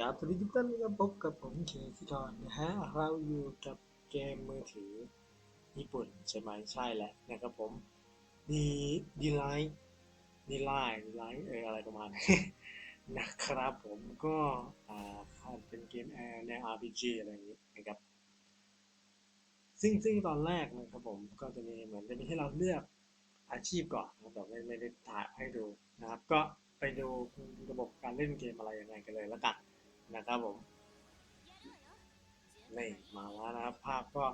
ครับสวัสดีทุกท่านนะครับพบกับผมเคซิทอนนะฮะเราอยู่กับเกมมือถือญี่ปุ่นใช่ไหมใช่แหละนะครับผมดีดีไลท์ดีไลท์ดีไลท์เอออะไรประมาณนี้นะครับผมก็อ่าเป็นเกมแอร์ใน RPG อะไรอย่างนี้นะครับ ซึ่งซึ่งตอนแรกนะครับผมก็จะมีเหมือนจะมีให้เราเลือกอาชีพก่อนนะครับแบบไม่ไม่ได้ถ่ายให้ดูนะครับ ก็ไปดูระบบการเล่นเกมอะไรยังไงกันเลยแล้วกัน นะครับผมนี่มาแล้วนะครับภาพก็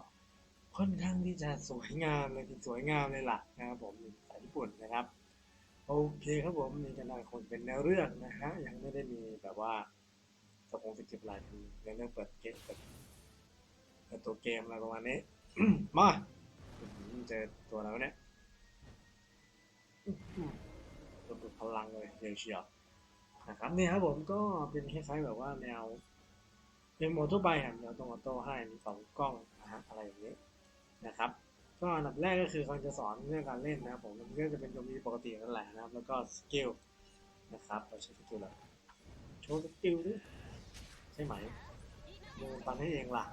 ค่อนข้างที่จะสวยงามเลยสวยงามเลยล่ะนะครับผมสายญี่ปุ่นนะครับ โอเคครับผมมีกันหลายคนเป็นเนื้อเรื่องนะฮะยังไม่ได้มีแบบว่าสกงสกิปอะไรมีเนื้อเรื่องเปิดเกมเปิดตัวเกมอะไรประมาณนี้ มาเจอตัวแล้วเนี่ยตัวพลังเลยเดี๋ยเชียว นะครับเนี่ยครับผมก็เป็นคล้ายๆแบบว่าแนวเป็นโมทั่วไปครับแนวตรงออโต้ให้มีสองกล้องนะฮะอะไรอย่างนี้นะครับก็อันดับแรกก็คือเขาจะสอนเรื่องการเล่นนะครับผมมันก็จะเป็นตัวมีปกตินั่นแหละนะครับแล้วก็สกิลนะครับเราใช้สกิลอะไรโชว์สกิลดิใช่ไหมมือปันให้เองล่ะ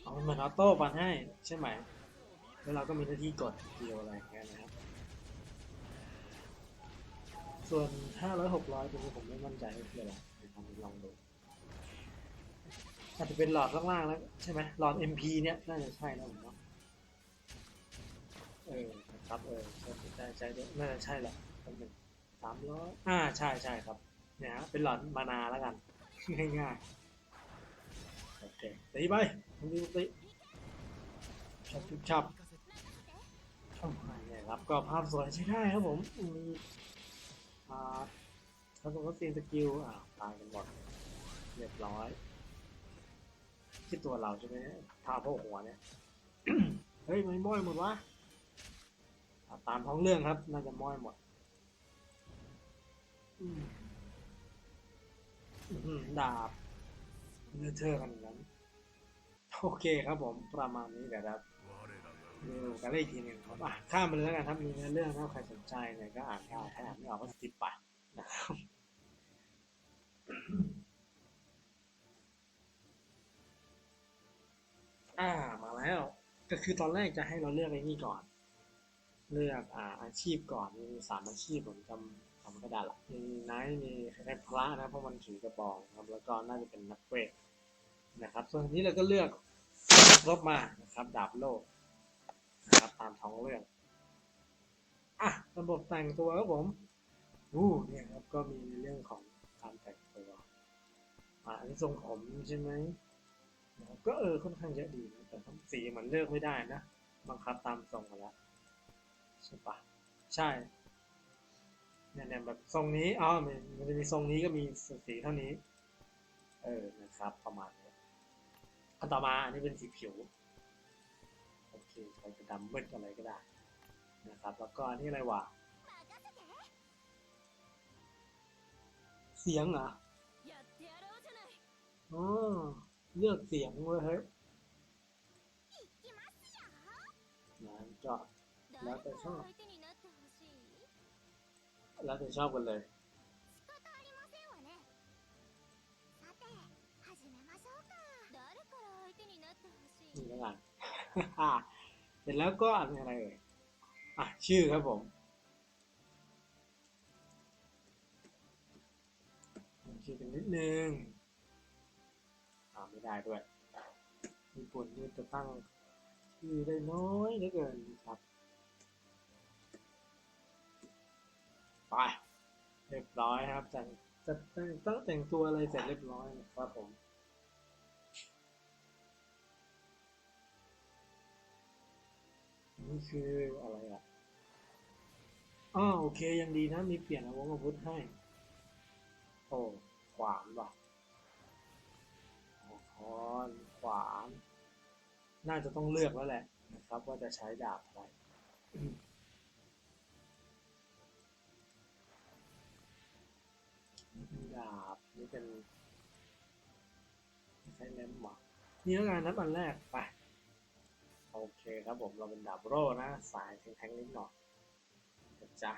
เอามันเหมือนออโต้ปันให้ใช่ไหมแล้วเราก็มีหน้าที่กดสกิลอะไรอย่างเงี้ยนะ ส่วน500 600ตัวนี้ผมไม่มั่นใจว่าคืออะไรเดี๋ยวทำลองดูอาจจะเป็นหลอดล่างๆแล้วใช่ไหมหลอด MP เนี่ยน่าจะใช่นะผมเนาะเออครับเออใช่ใช่ใช่ด้วยน่าจะใช่แหละเป็นหนึ่งสามร้อยอ่าใช่ใช่ครับเนี่ยฮะเป็นหลอดมานาแล้วกันง่ายๆโอเคตีไปตีตีชอบชอบชอบเนี่ยครับก็ภาพสวยใช้ได้ครับผมมี อ่าถ้าสมมติซีนสกิลอ่าตายกันหมดเรียบร้อยที่ตัวเราใช่ไหมท่าโพกหัวเนี่ย เฮ้ยไม่ม้อยหมดวะตามท้องเรื่องครับ น่าจะม้อยหมดดาบเนื้อเธอขนาดนั้นโอเคครับผมประมาณนี้เดี๋ยวครับ กันได้อีกทีหนึ่งครับอะข้ามไปเลยแล้วกันครับมีเนื้อเรื่องถ้าใครสนใจเนี่ยก็อ่านได้ถ้าอ่านไม่ออกก็สกิปไปนะครับอ่ามาแล้ว ก็คือตอนแรกจะให้เราเลือกไอ้นี่ก่อน เลือกอ่าอาชีพก่อนมีสามอาชีพผมจำจำไม่ได้ละมีไนท์มีคล้ายๆพระนะเพราะมันถือกระบองครับแล้วก็น่าจะเป็นนักเวทนะครับ ส่วนนี้เราก็เลือกรบมานะครับ ดาบโลก นะครับตามท้องเรื่องอะระบบแต่งตัวครับผมอู้เนี่ยครับก็มีในเรื่องของการแต่งตัวอ่าอันทรงผมใช่ไหมก็เออค่อนข้างเยอะดีนะแต่สีมันเลือกไม่ได้นะบังคับตามทรงมาแล้วใช่ปะใช่เนี่ยเนี่ยแบบทรงนี้อ๋อมันมันจะมีทรงนี้ก็มีสีเท่านี้ เออนะครับประมาณนี้อันต่อมาอันนี้เป็นสีผิว โอเคใครจะดำมืดอะไรก็ได้นะครับ แล้วก็นี่อะไรวะเสียงเหรอ๋อเลือกเสียงเว้ยเฮ้ยนะก็แล้วแต่ชอบ แล้วแต่ชอบกันเลยนี่แล้กัน เสร็จแล้วก็อันนี้อะไรเอ่ยอะชื่อครับผม ชื่อกันนิดนึงอ่าไม่ได้ด้วยญี่ปุ่นนี่จะตั้งชื่อได้น้อยเหลือเกินครับไปเรียบร้อยครับจังจะแต่งตั้งแต่งตัวอะไรเสร็จเรียบร้อยนะครับผม นี่คืออะไรอะอ๋อโอเคยังดีนะ มีเปลี่ยนอาวุธอาวุธให้ โอ้ ขวานว่ะคอนขวาน น่าจะต้องเลือกแล้วแหละนะครับ ว่าจะใช้ดาบอะไรนี่เป็นดาบนี่เป็นใช้เล่มหมอนี่แล้วกันนะอันแรกไป โอเคครับผมเราเป็นดาบโร่นะ สายแทงๆนิดหน่อยจ้ะ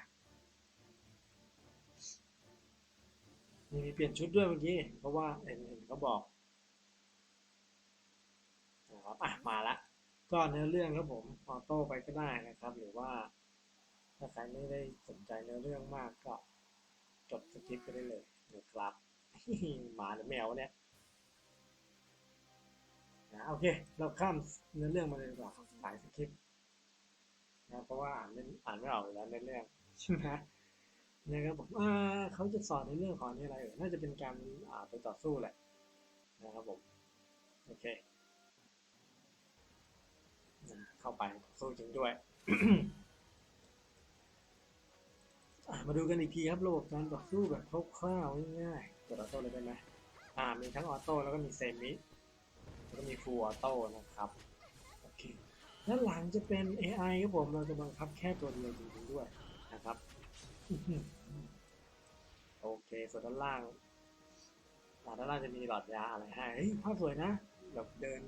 มีมีเปลี่ยนชุดด้วยเมื่อกี้เพราะว่าเห็นเห็นเขาบอกนะครับอะมาละก็เนื้อเรื่องครับผมออโต้ไปก็ได้นะครับ หรือว่า ถ้าใครไม่ได้สนใจเนื้อเรื่องมากก็จดสคริปต์ไปได้เลยนะครับหมาหรือแมวเนี่ย นะโอเค เราข้ามเนื้อเรื่องมาเลยดีกว่าสายสคริปต์นะเพราะว่าอ่านไม่อ่านไม่ออกอยู่แล้วในเรื่องใช่ไหมนะครับผมอ่าเขาจะสอนในเรื่องของอะไรเอ่ยน่าจะเป็นการอ่าไปต่อสู้แหละนะครับผมโอเคเข้าไปต่อสู้จริงด้วยมาดูกันอีกทีครับระบบการต่อสู้แบบคร่าวๆง่ายๆกดออโต้เลยได้ไหมอ่ามีทั้งออโต้แล้วก็มีเซมิ ก็มีฟูออโต้นะครับโอเคด้านหลังจะเป็น AI ครับผมเราจะบังคับแค่ตัวเดียวจริงๆด้วยนะครับโอเคส่วนด้านล่างด้านล่างจะมีหลอดยาอะไรให้เฮ้ยภาพสวยนะแบบเดิน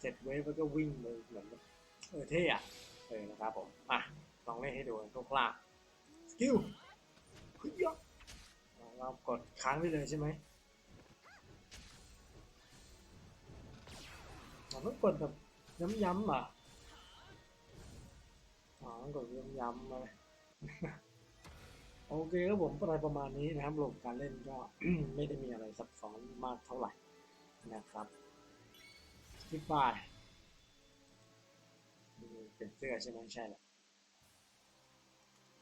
เสร็จเวฟแล้วก็วิ่งเลยเหมือนเออเท่อะเออนะครับผมอะลองเล่นให้ดูคร่าวๆสกิลเฮึยะเรากดค้างได้เลยใช่ไหม เราต้องกดแบบย้ำๆอะอ๋อต้องกดย้ำๆเลยโอเคครับผมอะไรประมาณนี้นะครับระบบการเล่นก็ไม่ได้มีอะไรซับซ้อนมากเท่าไหร่นะครับที่ป้ายเป็นเสื้อใช่ไหมใช่แหละ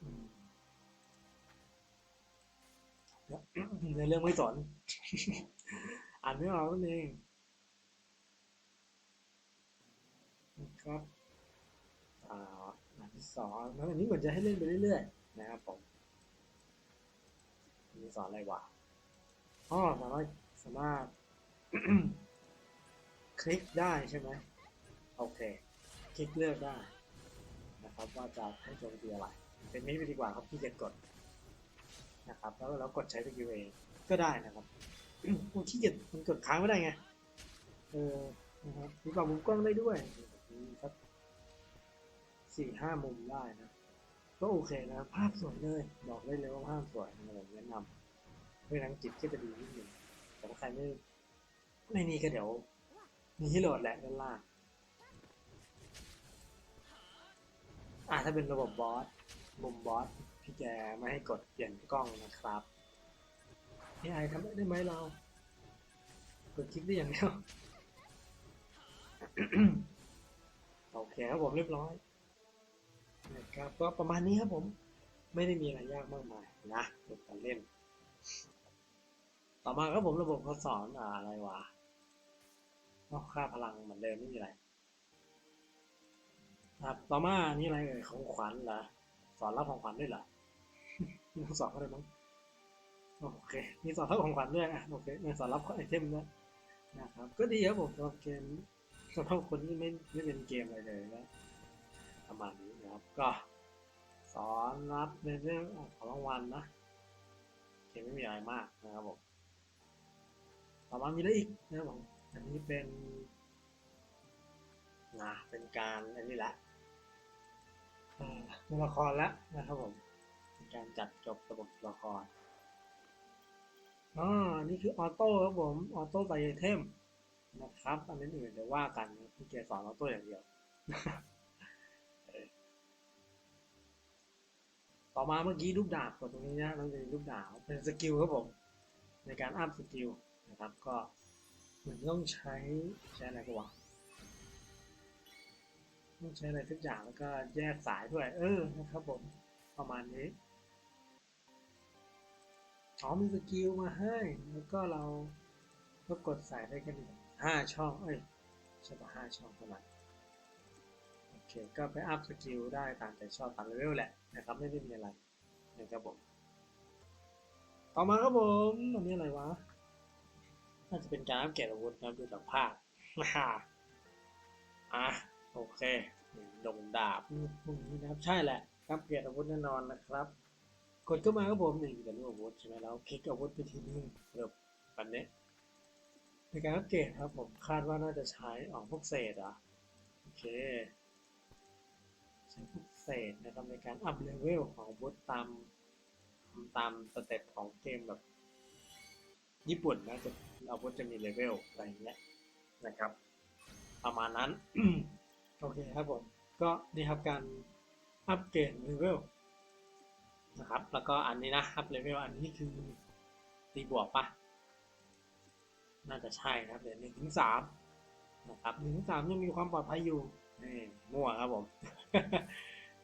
อืมในเรื่องไม่สอนอ่านไม่ออกนั่นเอง นะครับอ่าอันที่สองแล้วอันนี้เหมือนจะให้เล่นไปเรื่อยๆนะครับผมอันนี้สอนอะไรวะอ๋อสามารถสามารถคลิกได้ใช่ไหมโอเค คลิกเลือกได้นะครับว่าจะให้โจมตีอะไร เป็นนี้ไปดีกว่าครับที่จะกดนะครับ แล้วเรากดใช้สกิลเองก็ได้นะครับโอ้ขี้เกียจมันกดค้างไม่ได้ไง เออนะครับมีปรับมุมกล้องได้ด้วย สักสี่ห้ามุมได้นะ ก็โอเคนะ ภาพสวยเลย บอกได้เลยว่าภาพสวยนะผมแนะนำด้วยนังจิตก็จะดีนิดหนึ่งแต่ถ้าใครไม่ไม่นี่ก็เดี๋ยว มีให้โหลดแหละด้านล่างอ่าถ้าเป็นระบบบอสมุมบอสพี่แกไม่ให้กดเปลี่ยนกล้องนะครับ AI ทำได้ไหมเรา กดคลิกได้อย่างเดียว โอเคครับผมเรียบร้อยนะครับก็ประมาณนี้ครับผมไม่ได้มีอะไรยากมากมายนะในการเล่น ต่อมาครับผมระบบเขาสอนอะไรวะอ๋อค่าพลังเหมือนเดิมไม่มีอะไรครับต่อมานี่อะไรเอ่ยของขวัญเหรอสอนรับของขวัญด้วยเหรอมีสอนอะไรบ้งโอเค มีสอนรับของขวัญด้วยอะโอเคมีสอนรับไอเทมด้วยนะครับ ก็ดีครับผมสำหรับเกม สำหรับคนที่ไม่ไม่เป็นเกมอะไรเลยนะประมาณนี้นะครับ ก็สอนรับในเรื่องของรางวัลนะเกมไม่มีอะไรมากนะครับผมต่อมามีอะไรอีกนะครับผมอันนี้เป็นนะเป็นการอันนี้แหละอ่าตัวละครแล้วนะครับผมเป็นการจัดจบระบบตัวละครอ๋อนี่คือออโต้ครับผมออโต้ไบเทม นะครับ อันนี้อื่นเดี๋ยวว่ากันพี่เกสอนออโต้อย่างเดียว ต่อมาเมื่อกี้ลูกดาบกดตรงนี้นะเราจะมีลูกดาบเป็นสกิลครับผม ในการอัพสกิลนะครับ ก็เหมือนต้องใช้ใช้อะไรกันวะต้องใช้อะไรทุกอย่างแล้วก็แยกสายด้วย เออนะครับผมประมาณนี้อ๋อมีสกิลมาให้ แล้วก็เราก็กดสายได้กัน ห้าช่องเอ้ยใช่ปะห้าช่องเท่านั้นโอเคก็ไปอัพสกิลได้ตามใจชอบตามเลเวลแหละนะครับไม่ได้มีอะไรนะครับผมต่อมาครับผมอันนี้อะไรวะน่าจะเป็นการอัปเกรดอาวุธนะครับดูจากภาพอะโอเคดงดาบพวกนี้นะครับใช่แหละอัปเกรดอาวุธแน่นอนนะครับกดเข้ามาครับผมหนึ่งกับรูปอาวุธใช่ไหมแล้วคลิกอาวุธไปทีนึงแบบแบบนี้ ในการอัปเกรดครับผมคาดว่าน่าจะใช้ออกพวกเศษอะโอเคใช้พวกเศษนะครับในการอัพเลเวลของอาวุธตามตามสเต็ปของเกมแบบญี่ปุ่นนะจะอาวุธจะมีเลเวลอะไรอย่างเงี้ยนะครับ ประมาณนั้น โอเคครับผมก็นี่ครับการอัปเกรดเลเวลนะครับ แล้วก็อันนี้นะอัพเลเวลอันนี้คือตีบวกปะ น่าจะใช่นะครับเดี๋ยวหนึ่งถึงสามนะครับหนึ่งถึงสามยังมีความปลอดภัยอยู่นี่มั่วครับผม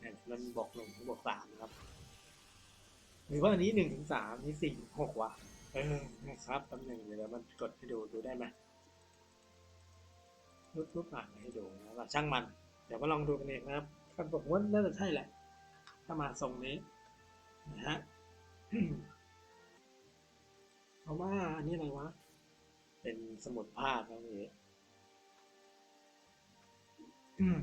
นี่มันบอกหนึ่งบอกสามนะครับ หรือว่าอันนี้หนึ่งถึงสามนี่สี่ถึงหกวะเออนะครับแป๊บหนึงเดี๋ยวมันกดให้ดูดูได้ไหมรูปรูปอ่านให้ดูนะครับช่างมัน เดี๋ยวมาลองดูกันเองนะครับครับผมว่าน่าจะใช่แหละ ถ้ามาทรงนี้นะฮะเพราะว่าอันนี้อะไรวะ เป็นสมุดภาพนะนี่อืม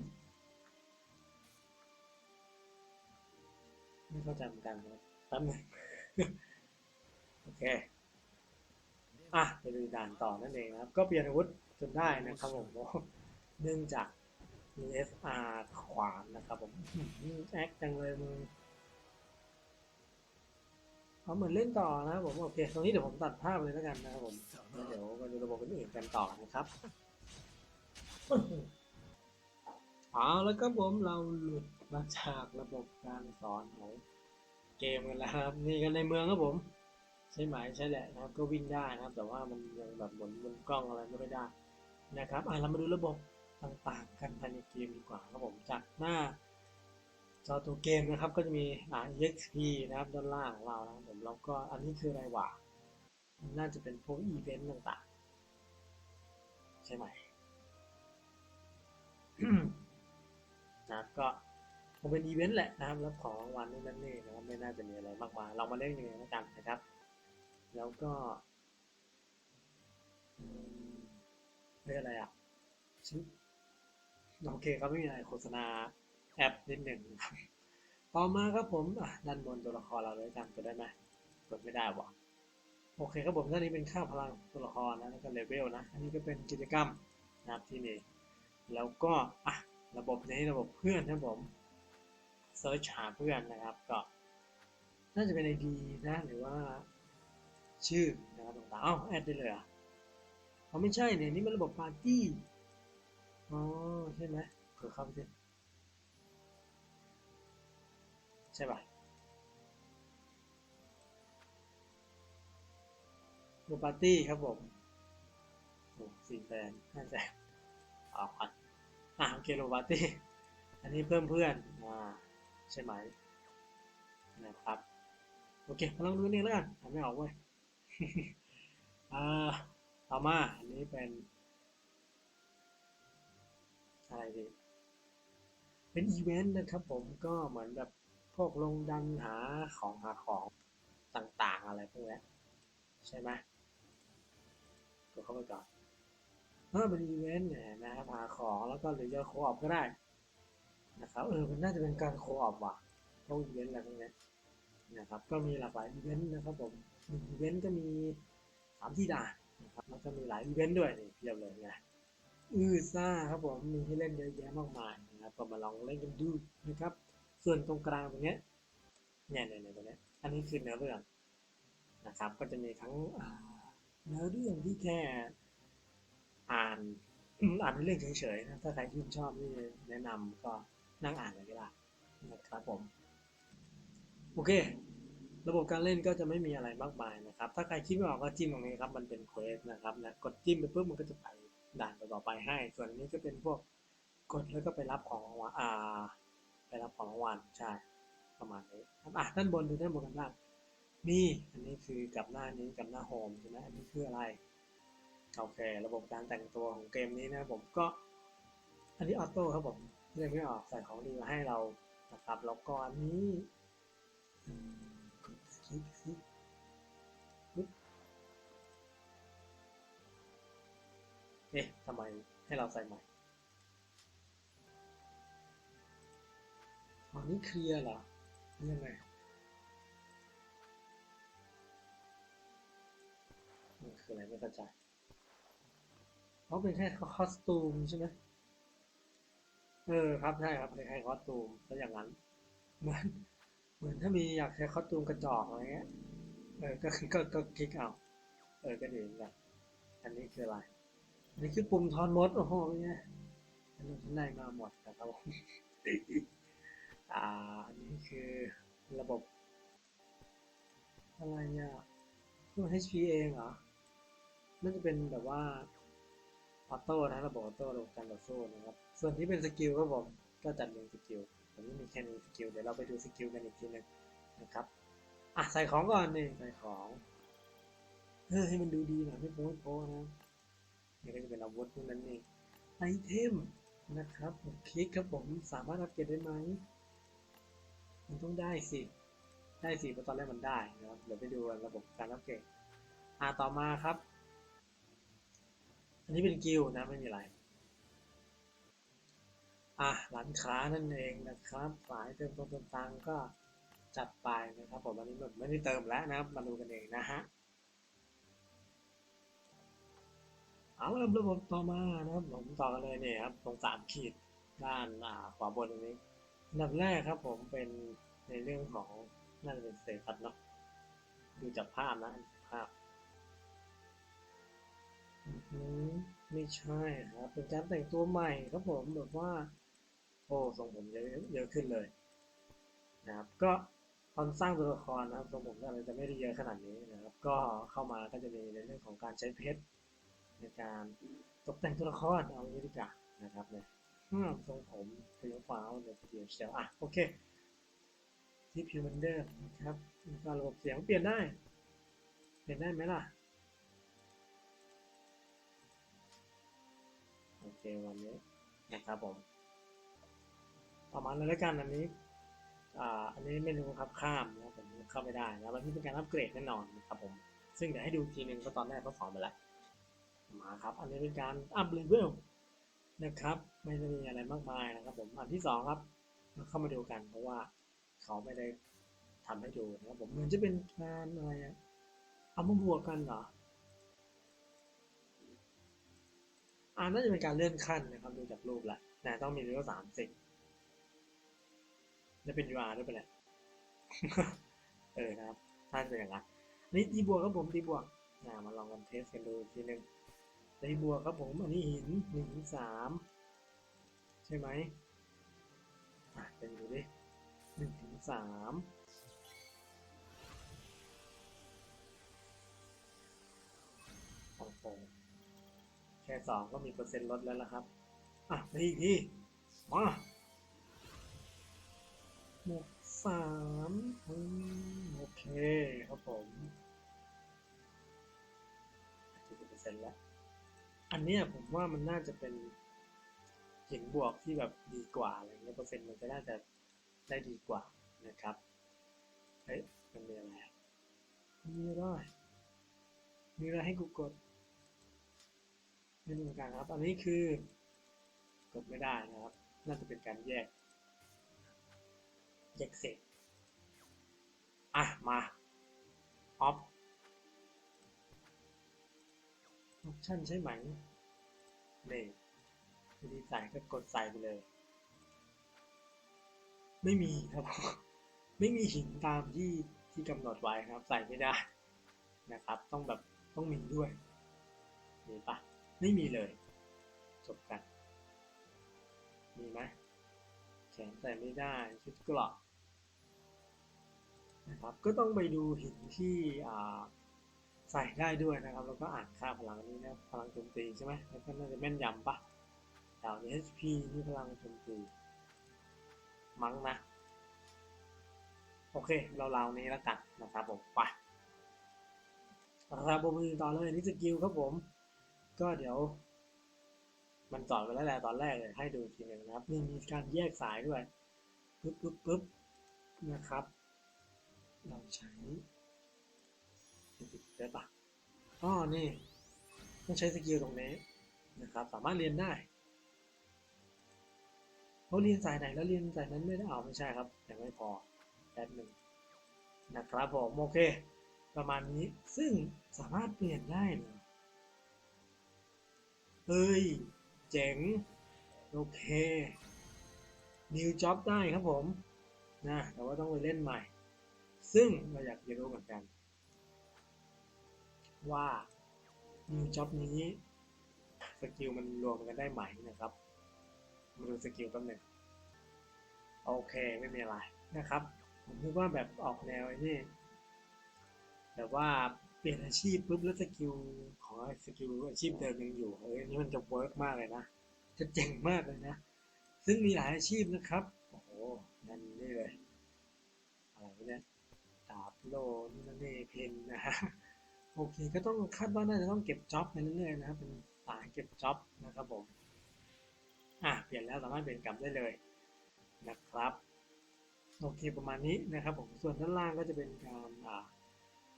ไม่เข้าใจเหมือนกันครับแป๊บหนึงโอเค อะไปดูด่านต่อนั่นเองนะครับ ก็เปลี่ยนอาวุธจนได้นะครับผมเนื่องจากมี SR ขวานนะครับผมอื้อหือแอคจังเลยมึงเอาเหมือนเล่นต่อนะครับผม โอเค ตรงนี้เดี๋ยวผมตัดภาพเลยแล้วกันนะครับผมแล้วเดี๋ยว กันต่อนะครับเอาแล้วก็ผมเราหลุดมาจากระบบการสอนของเกมกันแล้วครับ นี่กันในเมืองครับผม ใช่ไหมใช่แหละนะครับ ก็วิ่งได้นะครับ แต่ว่ามันยังแบบหมุนบนกล้องอะไรก็ไม่ได้นะครับอะเรามาดูระบบต่างๆ กันภายในเกมดีกว่าครับผมจากหน้าจอตัวเกมนะครับก็จะมีอ่า EXP นะครับด้านล่างของเรานะครับผมแล้วก็อันนี้คืออะไรวะน่าจะเป็นพวกอีเวนต์ต่าง ใช่ไหมนะครับก็คงเป็นอีเวนต์แหละนะครับรับของรางวัลนู่นนั่นนี่นะครับไม่น่าจะมีอะไรมากมายเรามาเล่นยังไงแล้วกันนะครับ แล้วก็อืมเรียกอะไรอะชื่อโอเคครับไม่มีอะไรโฆษณาแอปนิดหนึ่งนะครับต่อมาครับผมอะด้านบนตัวละครเราเลยกันกดได้ไหมกดไม่ได้วะ โอเคครับผมด้านนี้เป็นค่าพลังตัวละครนะแล้วก็เลเวลนะ อันนี้ก็เป็นกิจกรรมนะครับที่นี่ แล้วก็อะระบบนี้ระบบเพื่อนนะครับผมเซิร์ชหาเพื่อนนะครับก็น่าจะเป็น ID นะหรือว่าชื่อนะครับต่างๆอ้าวแอดได้เลยอะเขาไม่ใช่เนี่ยนี่มันระบบปาร์ตี้อ๋อใช่ไหมกดเข้าไปใช่ป่ะ ระบบปาร์ตี้ครับผมโอ้สี่แสนห้าแสนเอาพันอะโอเคระบบปาร์ตี้ อันนี้เพิ่มเพื่อนอ่าใช่ไหมนะครับ โอเคมาลองดูนี่แล้วกันทำไม่ออกเว้ยอ่าต่อมาอันนี้เป็น อะไรดี เป็นอีเวนต์นะครับผมก็เหมือนแบบพวกลงดันหาของหาของต่างๆอะไรพวกนี้ใช่ไหม กดเข้าไปก่อนถ้าเป็นอีเวนต์เนี่ยนะครับหาของแล้วก็หรือจะโคออปก็ได้นะครับเออมันน่าจะเป็นการโคออปว่ะพวกอีเวนต์อะไรพวกนี้นะครับก็มีหลากหลายอีเวนต์นะครับผมหนึ่งอีเวนต์ก็มีสามที่ด่านนะครับแล้วก็มีหลายอีเวนต์ด้วยนี่เพียบเลยไงอือซ่าครับผมมีให้เล่นเยอะแยะมากมายนะครับก็มาลองเล่นกันดูนะครับ ส่วนตรงกลางตรงเนี้เนี่ยเนี่ยเนี่ยตรงเนี้ยอันนี้คือเนื้อเรื่องนะครับก็จะมีทั้ง อ่าเนื้อเรื่องที่แค่อ่านอืมอ่านเรื่องเฉยๆนะถ้าใครชื่นชอบนี่แนะนำก็นั่งอ่านเลยก็ได้นะครับผม โอเค ระบบการเล่นก็จะไม่มีอะไรมากมายนะครับ ถ้าใครคิดไม่ออกก็จิ้มตรงนี้ครับ มันเป็นเควสนะครับนะกดจิ้มไปปุ๊บมันก็จะไปด่านต่อไปให้ ส่วนนนี้ก็เป็นพวกกดแล้วก็ไปรับของรางวัลอ่า ไปรับของรางวัลใช่ประมาณนี้ครับอะด้านบนดูด้านบนกันบ้าง นี่อันนี้คือกับหน้านี้กับหน้าโฮมใช่ไหมอันนี้คืออะไรโอเค ระบบการแต่งตัวของเกมนี้นะผมก็ อันนี้ออโต้ครับผมเรียกไม่ออกใส่ของดีมาให้เรานะครับแล้วก็อันนี้อืมกคลิกสิปึ๊บเอ๊ะทำไมให้เราใส่ใหม่อ๋อนี่เคลียร์เหรอนี่ยังไง มันคืออะไรไม่เข้าใจเขาเป็นแค่คอสตูมใช่ไหมเออครับใช่ครับเป็นแค่คอสตูมแล้วอย่างนั้น เหมือนเหมือนถ้ามีอยากใช้คอสตูมกระจอกอะไรเงี้ยเออก็คือก็ก็คลิกเอาเออก็ดีเหมือนกันอันนี้คืออะไรอันนี้คือปุ่มทอนมดโอ้โหเนี่ยอันนี้ฉันได้มาหมดนะครับผมอ่าอันนี้คือระบบอะไรเนี่ยเครื่อ HP เองเหรอ น่าจะเป็นแบบว่าออโต้นะระบบออโต้ระบบการต่อสู้นะครับ ส่วนที่เป็นสกิลก็ผมก็จัดเรียงสกิลผมไม่มีแค่นี้สกิลเดี๋ยวเราไปดูสกิลกันอีกทีหนึงนะครับอะใส่ของก่อนนี่ใส่ของเฮ้ยให้มันดูดีหน่อยไม่โป๊ะไม่โป๊นะนี่ก็จะเป็นอาวุธพวกนั้นเองไอเทมนะครับผมคลิกครับผมสามารถอัปเกรดได้ไหมมันต้องได้สิได้สิเพราะตอนแรกมันได้นะครับเดี๋ยวไปดูระบบการอัปเกรดอ่าต่อมาครับ อันนี้เป็นกิลนะไม่มีอะไร อะร้านค้านั่นเองนะครับสายเติมตรงเติมตังก็จัดไปนะครับผมอันนี้แบบไม่ได้เติมแล้วนะครับมาดูกันเองนะฮะเอาละระบบต่อมานะครับผมต่อกันเลยเนี่ยครับตรงสามขีดด้านอ่าขวาบนตรงนี้อันดับแรกครับผมเป็นในเรื่องของน่าจะเป็นเซตัสเนาะดูจากภาพนะ ไม่ใช่ครับเป็นการแต่งตัวใหม่ครับผมแบบว่า โอ้ทรงผมเยอะเยอะขึ้นเลยนะครับก็ตอนสร้างตัวละครนะครับทรงผมก็อาจจะไม่ได้เยอะขนาดนี้นะครับ ก็เข้ามาก็จะมีในเรื่องของการใช้เพชรในการตกแต่งตัวละครเอาอย่างนี้ดีกว่านะครับเนี่ยอืมทรงผมเฟี้ยวฟ้าวเลยทีเดียวเชียวอะโอเคที่พิวมันเดอร์นะครับแล้วก็ระบบเสียงเปลี่ยนได้ เปลี่ยนได้ไหมล่ะ โอเควันนี้นะครับผมประมาณนั้นแล้วกันอันนี้อ่าอันนี้ไม่รู้ครับข้ามนะครับผมเข้าไม่ได้นะวันนี้เป็นการอัปเกรดแน่นอนนะครับผมซึ่งเดี๋ยวให้ดูทีหนึ่งก็ตอนแรกก็สอนไปแล้วมาครับ อันนี้เป็นการอัพเลเวลนะครับ ไม่ได้มีอะไรมากมายนะครับ ผมอันที่สองครับเข้ามาดูกันเพราะว่าเขาไม่ได้ทำให้ดูนะครับผมเหมือนจะเป็นการอะไรอะเอามาบวกกันเหรอ อ่าน่าจะเป็นการเลื่อนขั้นนะครับดูจากรูปแล้วแต่ต้องมีเลเวลสามสิบจะเป็น UR ด้วยไปะเลยเออครับถ้าจะเป็นอย่างนั้นอันนี่ตีบวกครับผมตีบวกอ่ามาลองกันเทสกันดูทีหนึ่งตีบวกครับผมอันนี้หินหนึ่งถึงสามใช่ไหมอะเป็นดูดิหนึ่งถึงสามโอ้โห ค่สองก็มีเปอร์เซ็นต์ลดแล้วละครับ อะไปอีกทีมาหมวกสามโอเคครับผมสิบเปอร์เซ็นต์แล้ว อันนี้ผมว่ามันน่าจะเป็นหินบวกที่แบบดีกว่าอะไรเงี้ยเปอร์เซ็นต์มันจะน่าจะได้ดีกว่านะครับ เฮ้ยมันมีอะไรมีอะไรมีอะไรให้กูกด ไม่เหมือนกันครับ อันนี้คือกดไม่ได้นะครับ น่าจะเป็นการแยก แยกเสร็จอะ มาออฟออปชั่นใช่ไหมนี่วิธีใส่ก็กดใส่ไปเลย ไม่มีครับ ไม่มีหินตามที่ที่กำหนดไว้ครับ ใส่ไม่ได้นะครับ ต้องแบบต้องมีด้วยมีปะ ไม่มีเลย จบกัน มีไหมแขนใส่ไม่ได้ชุดกราะนะครับก็ต้องไปดูหินที่ใส่ได้ด้วยนะครับ แล้วก็อ่านค่าพลังนี้นะพลังโจมตีใช่ไหมแล้วก็น่าจะแม่นยำปะดาวนี้ HP นี่พลังโจมตี มั้งนะ โอเค เราราวนี้แล้วกันนะครับผมไปนะครับผมต่อเลยนี่สกิลครับผม ก็เดี๋ยว มันสอนไปแล้วแหละตอนแรกเลยให้ดูทีหนึ่งนะครับ นี่มีการแยกสายด้วยปึ๊บปึ๊บปึ๊บนะครับ เราใช้ได้ปะอ๋อนี่ต้องใช้สกิลตรงนี้นะครับ สามารถเรียนได้เขาเรียนสายไหนแล้วเรียนสายนั้นไม่ได้เอาไม่ใช่ครับยังไม่พอแป๊บหนึ่งนะครับผมโอเค ประมาณนี้ซึ่งสามารถเปลี่ยนได้เนะ เฮ้ย เจ๋ง โอเค นิวจ็อบได้ครับผม นะ แต่ว่าต้องไปเล่นใหม่ ซึ่งเราอยากจะรู้เหมือนกัน ว่า new job นี้ สกิลมันรวมกันได้ไหมนะครับ มาดูสกิลแป๊บหนึ่งโอเค ไม่มีอะไรนะครับ ผมคิดว่าแบบออกแนวไอ้นี่แบบว่า เปลี่ยนอาชีพปุ๊บแล้วสกิลของสกิลอาชีพเดิมยังอยู่เอ้ยอันนี่มันจะเวิร์กมากเลยนะจะเจ๋งมากเลยนะ ซึ่งมีหลายอาชีพนะครับ โอ้โหนั่นนี่เลยอะไรวะเนี่ยดาบโลนี่นั่นนี่เพนนะฮะโอเคก็ต้องคาดว่าน่าจะต้องเก็บจ็อบไปเรื่อยๆนะครับเป็นสายเก็บจ็อบนะครับผมอะเปลี่ยนแล้วสามารถเปลี่ยนกลับได้เลยนะครับโอเคประมาณนี้นะครับผมส่วนด้านล่างก็จะเป็นการอ่า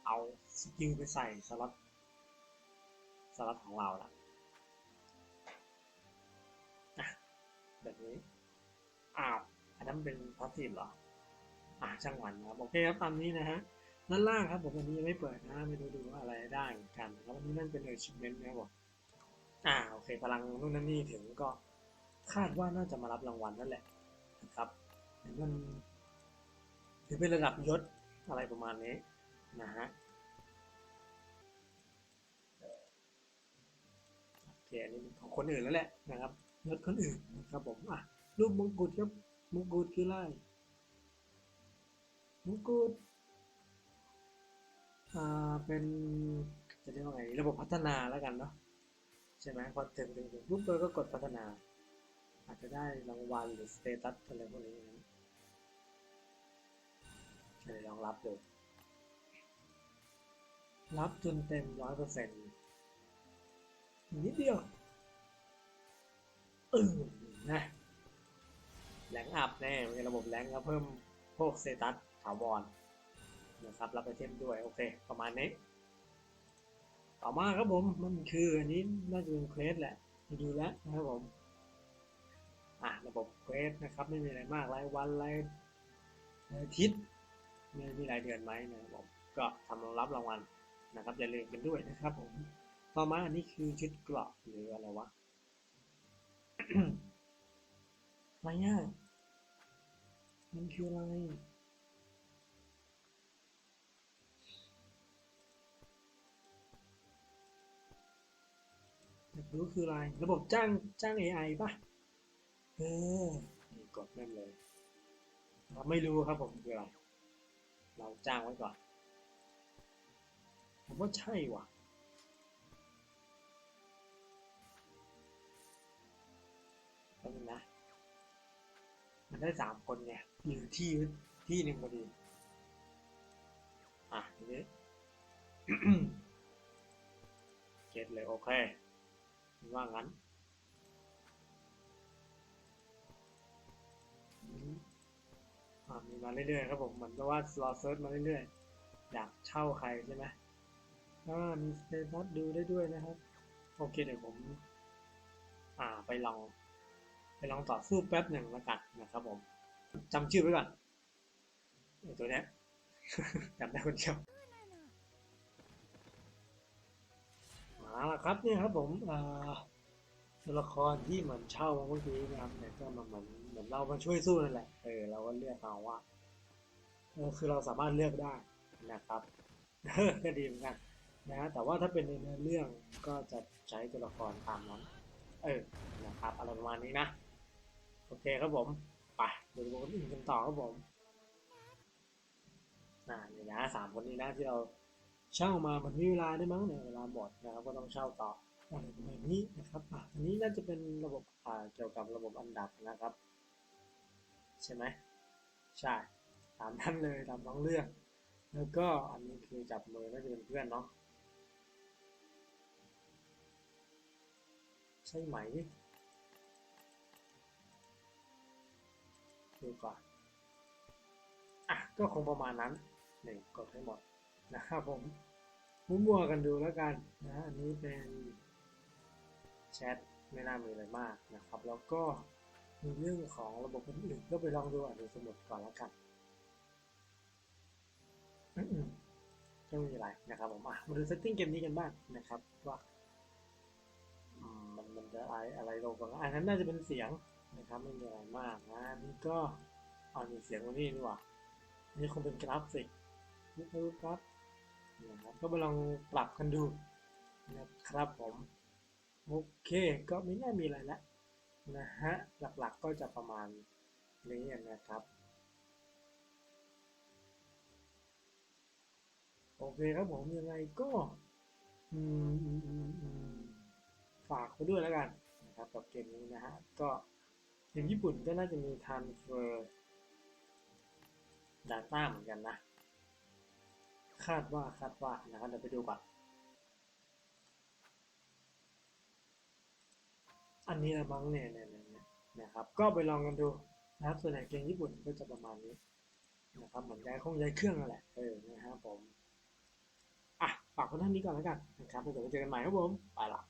เอาสกิลไปใส่สล็อตสล็อตของเราละอะแบบนี้ อ้าว อันนั้นเป็นพาสซีฟเหรอ อ่าช่างมันนะครับ โอเคครับตามนี้นะฮะด้านล่างครับผมวันนี้ยังไม่เปิดนะไม่รู้ดูว่าอะไรได้เหมือนกันแล้ววันนี้นั่นเป็น achievement นะครับผมอ่าโอเคพลังนู่นนั่นนี่ถึงก็คาดว่าน่าจะมารับรางวัลนั่นแหละนะครับนมันถือเป็นระดับยศอะไรประมาณนี้ นะฮะโอเคอันนี้ของคนอื่นแล้วแหละนะครับยศคนอื่นนะครับผมอะรูปมงกุฎครับมงกุฎคืออะไรมงกุฎอ่าเป็นจะเรียกว่าไงระบบพัฒนาแล้วกันเนาะใช่ไหมพอถึงถึงถึงปุ๊บเราก็กดพัฒนา อาจจะได้รางวัลหรือสเตตัสอะไรพวกนี้นะเดี๋ยวลองรับดู รับจนเต็มร้อยเปอร์เซ็นต์นิดเดียวเออนะแรงอัพแน่มีระบบแรงก็เพิ่มพวกเตตัสถาวรนะครับรับไอเทมด้วย โอเค ประมาณนี้ ต่อมาครับผมมันคืออันนี้น่าจะเป็นเควสแหละดูแล้วนะครับผมอะระบบเควสนะครับ ไม่มีอะไรมากรายวันรายอาทิตย์ไม่มีรายเดือนไหมนะครับผมก็ทำรองรับรางวัล นะครับอย่าลืมกันด้วยนะครับผมต่อมาอันนี้คือชุดกราะหรืออะไรวะอะไรเนี่ยมันคืออะไรอยากรู้คืออะไร ระบบจ้างจ้าง AI ป่ะ เออนี่กดนั่นเลย เราไม่รู้ครับผมคืออะไร เราจ้างไว้ก่อน ผมว่าใช่ว่ะ แป๊บนึงนะ มันได้สามคนไงอยู่ที่ที่หนึ่งพอดี อะทีนี้เก็ตเลยโอเคว่างั้นอ่ามีมาเรื่อยๆครับผมเหมือนกับว่าเราเซิร์ชมาเรื่อยๆ อยากเช่าใครใช่ไหม อ่ามีสเตตัสดูได้ด้วยนะครับ โอเคเดี๋ยวผม อ่าไปลอง ไปลองต่อสู้แป๊บหนึ่งแล้วกันนะครับผมจำชื่อไว้ก่อนอตัวเนี้ยจำได้คนเดียวมาล้วครับเนี่ยครับผมอ่าตัวละครที่เหมือนเช่าเมื่อกี้นะครับเนี่ยก็มาเหมือนเหมือนเรามาช่วยสู้นั่นแหละเออเราก็เลือกเอาว่าเออคือเราสามารถเลือกได้นะครับก็ดีเหมือนกัน นะฮะแต่ว่าถ้าเป็นในเนื้อเรื่องก็จะใช้ตัวละครตามนั้น เออนะครับอะไรประมาณนี้นะ โอเคครับผมไปดูคนอื่นกันต่อครับผมอ่านี่นะสามคนนี้นะที่เราเช่ามามันมีเวลาได้วยมั้งเนี่ยเวลาหมดนะครับก็ต้องเช่าต่ออะไรประมาณนี้นะครับอะอันนี้น่าจะเป็นระบบอ่าเกี่ยวกับระบบอันดับนะครับ ใช่ไหมใช่ตามนั้นเลยตามท้องเรื่อง แล้วก็อันนี้คือจับมือน่าจะเป็นเพื่อนเนาะ ใช่ไหมดูก่อนอะก็คงประมาณนั้นนี่กดให้หมดนะครับผมมั่วๆกันดูแล้วกันนะอันนี้เป็นแชทไม่น่ามีอะไรมากนะครับ แล้วก็ในเรื่องของระบบอื่นๆก็ไปลองดูอ่านในสมุดก่อนแล้วกันก็ไม่มีอะไรนะครับผมมาดูเซตติ้งเกมนี้กันบ้างนะครับว่า มันมันจะอะไรอะไรลงก่อนอันนั้นน่าจะเป็นเสียงนะครับไม่มีอะไรมากนะนี่ก็เอามีเสียงตรงนี้ดีกว่านี่คงเป็นกราฟิกปุ๊บปุ๊บปั๊บนะครับก็ไปลองปรับกันดูนะครับผมโอเคก็ไม่น่ามีอะไรแล้วนะฮะหลักๆก็จะประมาณนี้นะครับโอเคครับผมยังไงก็ อืมอืมอืมอืม ฝากไปด้วยแล้วกันนะครับกับเกมนี้นะฮะก็เกมญี่ปุ่นก็น่าจะมี transfer data เหมือนกันนะ คาดว่าคาดว่านะครับเดี๋ยวไปดูก่อนอันนี้ละมั้งเนี่ยเนี่ยเนี่ยนะครับ ก็ไปลองกันดูนะครับส่วนใหญ่เกมญี่ปุ่นก็จะประมาณนี้นะครับเหมือนย้ายคงย้ายเครื่องนั่นแหละเออนะครับผมอะฝากคนท่านนี้ก่อนแล้วกันนะครับแล้วเดี๋ยวเจอกันใหม่ครับผมไปละ